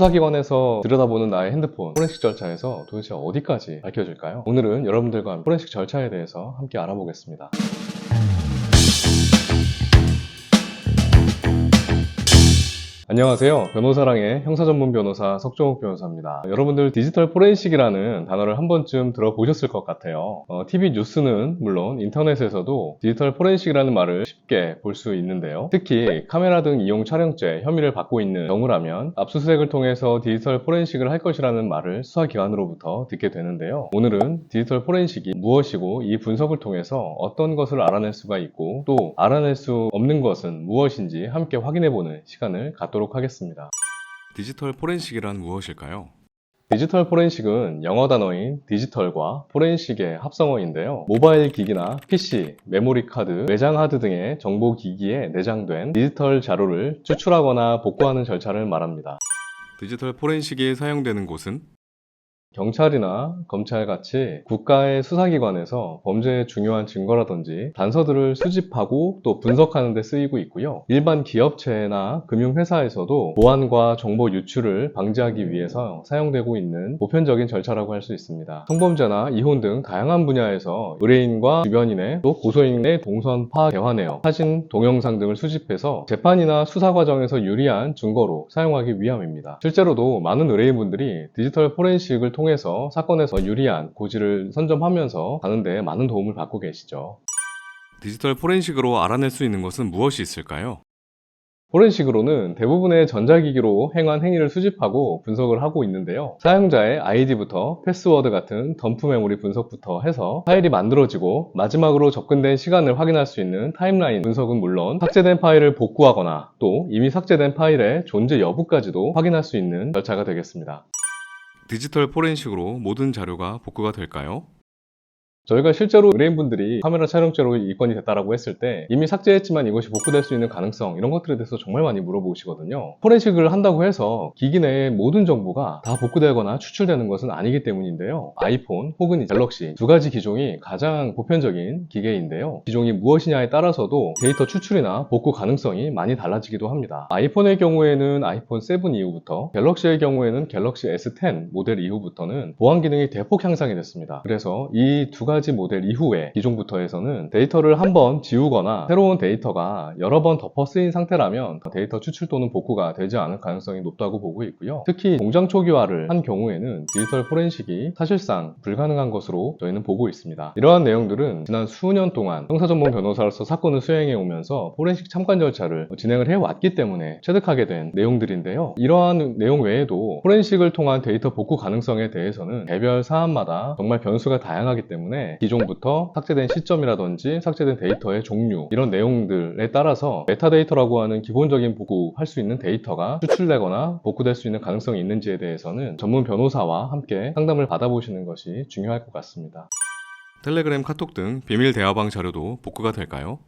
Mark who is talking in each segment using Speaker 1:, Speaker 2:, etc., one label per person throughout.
Speaker 1: 수사기관에서 들여다보는 나의 핸드폰 포렌식 절차에서 도대체 어디까지 밝혀질까요? 오늘은 여러분들과 포렌식 절차에 대해서 함께 알아보겠습니다. 안녕하세요. 변호사랑의 형사전문 변호사 석종욱 변호사입니다. 여러분들 디지털 포렌식이라는 단어를 한 번쯤 들어보셨을 것 같아요. 어, TV 뉴스는 물론 인터넷에서도 디지털 포렌식이라는 말을 쉽게 볼 수 있는데요. 특히 카메라 등 이용 촬영죄 혐의를 받고 있는 경우라면 압수수색을 통해서 디지털 포렌식을 할 것이라는 말을 수사기관으로부터 듣게 되는데요. 오늘은 디지털 포렌식이 무엇이고 이 분석을 통해서 어떤 것을 알아낼 수가 있고 또 알아낼 수 없는 것은 무엇인지 함께 확인해보는 시간을 갖도록 하겠습니다.
Speaker 2: 디지털 포렌식이란 무엇일까요?
Speaker 1: 디지털 포렌식은 영어 단어인 디지털과 포렌식의 합성어인데요. 모바일 기기나 PC, 메모리 카드, 외장 하드 등의 정보 기기에 내장된 디지털 자료를 추출하거나 복구하는 절차를 말합니다.
Speaker 2: 디지털 포렌식이 사용되는 곳은
Speaker 1: 경찰이나 검찰같이 국가의 수사기관에서 범죄의 중요한 증거라든지 단서들을 수집하고 또 분석하는 데 쓰이고 있고요. 일반 기업체나 금융회사에서도 보안과 정보 유출을 방지하기 위해서 사용되고 있는 보편적인 절차라고 할 수 있습니다. 성범죄나 이혼 등 다양한 분야에서 의뢰인과 주변인의 또 고소인의 동선 파악 대화 내역, 사진, 동영상 등을 수집해서 재판이나 수사 과정에서 유리한 증거로 사용하기 위함입니다. 실제로도 많은 의뢰인분들이 디지털 포렌식을 통해서 사건에서 유리한 고지를 선점하면서 가는데 많은 도움을 받고 계시죠.
Speaker 2: 디지털 포렌식으로 알아낼 수 있는 것은 무엇이 있을까요?
Speaker 1: 포렌식으로는 대부분의 전자기기로 행한 행위를 수집하고 분석을 하고 있는데요. 사용자의 아이디부터 패스워드 같은 덤프 메모리 분석부터 해서 파일이 만들어지고 마지막으로 접근된 시간을 확인할 수 있는 타임라인 분석은 물론 삭제된 파일을 복구하거나 또 이미 삭제된 파일의 존재 여부까지도 확인할 수 있는 절차가 되겠습니다.
Speaker 2: 디지털 포렌식으로 모든 자료가 복구가 될까요?
Speaker 1: 저희가 실제로 의뢰인분들이 카메라 촬영죄로 입건이 됐다라고 했을 때 이미 삭제했지만 이것이 복구될 수 있는 가능성 이런 것들에 대해서 정말 많이 물어보시거든요. 포렌식을 한다고 해서 기기 내의 모든 정보가 다 복구되거나 추출되는 것은 아니기 때문인데요. 아이폰 혹은 갤럭시 두 가지 기종이 가장 보편적인 기계인데요. 기종이 무엇이냐에 따라서도 데이터 추출이나 복구 가능성이 많이 달라지기도 합니다. 아이폰의 경우에는 아이폰 7 이후부터 갤럭시의 경우에는 갤럭시 S10 모델 이후부터는 보안 기능이 대폭 향상이 됐습니다. 그래서 이 두 가지 모델 이후에 기종부터 해서는 데이터를 한 번 지우거나 새로운 데이터가 여러 번 덮어 쓰인 상태라면 데이터 추출 또는 복구가 되지 않을 가능성이 높다고 보고 있고요. 특히 공장 초기화를 한 경우에는 디지털 포렌식이 사실상 불가능한 것으로 저희는 보고 있습니다. 이러한 내용들은 지난 수년 동안 형사 전문 변호사로서 사건을 수행해 오면서 포렌식 참관 절차를 진행을 해 왔기 때문에 체득하게 된 내용들인데요. 이러한 내용 외에도 포렌식을 통한 데이터 복구 가능성에 대해서는 개별 사안마다 정말 변수가 다양하기 때문에 기종부터 삭제된 시점이라든지 삭제된 데이터의 종류 이런 내용들에 따라서 메타데이터라고 하는 기본적인 복구할 수 있는 데이터가 추출되거나 복구될 수 있는 가능성이 있는지에 대해서는 전문 변호사와 함께 상담을 받아보시는 것이 중요할 것 같습니다.
Speaker 2: 텔레그램, 카톡 등 비밀 대화방 자료도 복구가 될까요?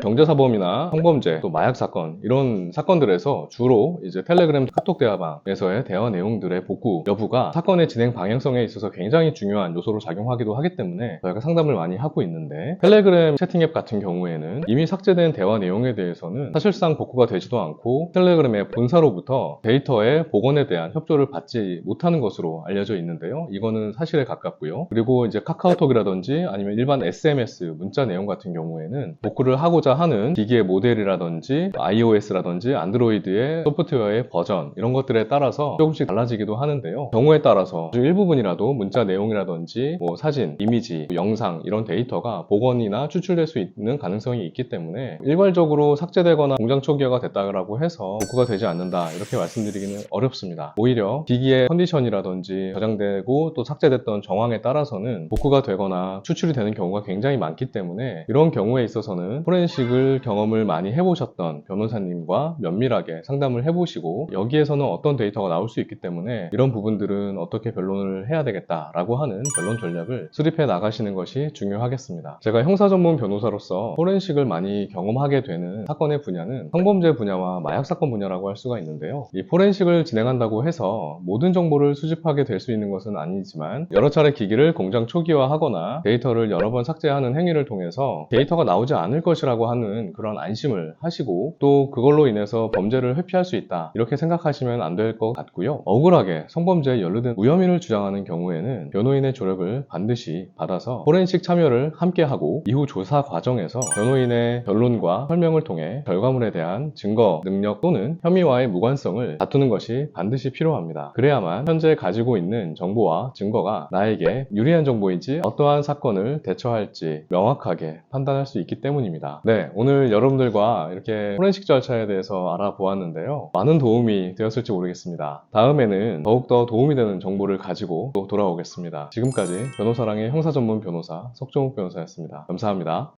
Speaker 1: 경제사범이나 성범죄, 또 마약 사건 이런 사건들에서 주로 이제 텔레그램 카톡 대화방에서의 대화 내용들의 복구 여부가 사건의 진행 방향성에 있어서 굉장히 중요한 요소로 작용하기도 하기 때문에 저희가 상담을 많이 하고 있는데 텔레그램 채팅 앱 같은 경우에는 이미 삭제된 대화 내용에 대해서는 사실상 복구가 되지도 않고 텔레그램의 본사로부터 데이터의 복원에 대한 협조를 받지 못하는 것으로 알려져 있는데요. 이거는 사실에 가깝고요. 그리고 이제 카카오톡이라든지 아니면 일반 SMS 문자 내용 같은 경우에는 복구를 하고 자 하는 기기의 모델이라든지 iOS라든지 안드로이드의 소프트웨어의 버전 이런 것들에 따라서 조금씩 달라지기도 하는데요. 경우에 따라서 일부분이라도 문자 내용이라든지 뭐 사진, 이미지, 영상 이런 데이터가 복원이나 추출될 수 있는 가능성이 있기 때문에 일괄적으로 삭제되거나 공장 초기화가 됐다고 해서 복구가 되지 않는다 이렇게 말씀드리기는 어렵습니다. 오히려 기기의 컨디션이라든지 저장되고 또 삭제됐던 정황에 따라서는 복구가 되거나 추출이 되는 경우가 굉장히 많기 때문에 이런 경우에 있어서는 포렌 식을 경험을 많이 해보셨던 변호사님과 면밀하게 상담을 해보시고 여기에서는 어떤 데이터가 나올 수 있기 때문에 이런 부분들은 어떻게 변론을 해야 되겠다라고 하는 변론 전략을 수립해 나가시는 것이 중요하겠습니다. 제가 형사 전문 변호사로서 포렌식을 많이 경험하게 되는 사건의 분야는 성범죄 분야와 마약 사건 분야라고 할 수가 있는데요. 이 포렌식을 진행한다고 해서 모든 정보를 수집하게 될 수 있는 것은 아니지만 여러 차례 기기를 공장 초기화하거나 데이터를 여러 번 삭제하는 행위를 통해서 데이터가 나오지 않을 것이라고 있다고 하는 그런 안심을 하시고 또 그걸로 인해서 범죄를 회피할 수 있다 이렇게 생각하시면 안 될 것 같고요. 억울하게 성범죄에 연루된 무혐의를 주장하는 경우에는 변호인의 조력을 반드시 받아서 포렌식 참여를 함께 하고 이후 조사 과정에서 변호인의 변론과 설명을 통해 결과물에 대한 증거, 능력 또는 혐의와의 무관성을 다투는 것이 반드시 필요합니다. 그래야만 현재 가지고 있는 정보와 증거가 나에게 유리한 정보인지 어떠한 사건을 대처할지 명확하게 판단할 수 있기 때문입니다. 네, 오늘 여러분들과 이렇게 포렌식 절차에 대해서 알아보았는데요. 많은 도움이 되었을지 모르겠습니다. 다음에는 더욱더 도움이 되는 정보를 가지고 또 돌아오겠습니다. 지금까지 변호사랑의 형사 전문 변호사 석종욱 변호사였습니다. 감사합니다.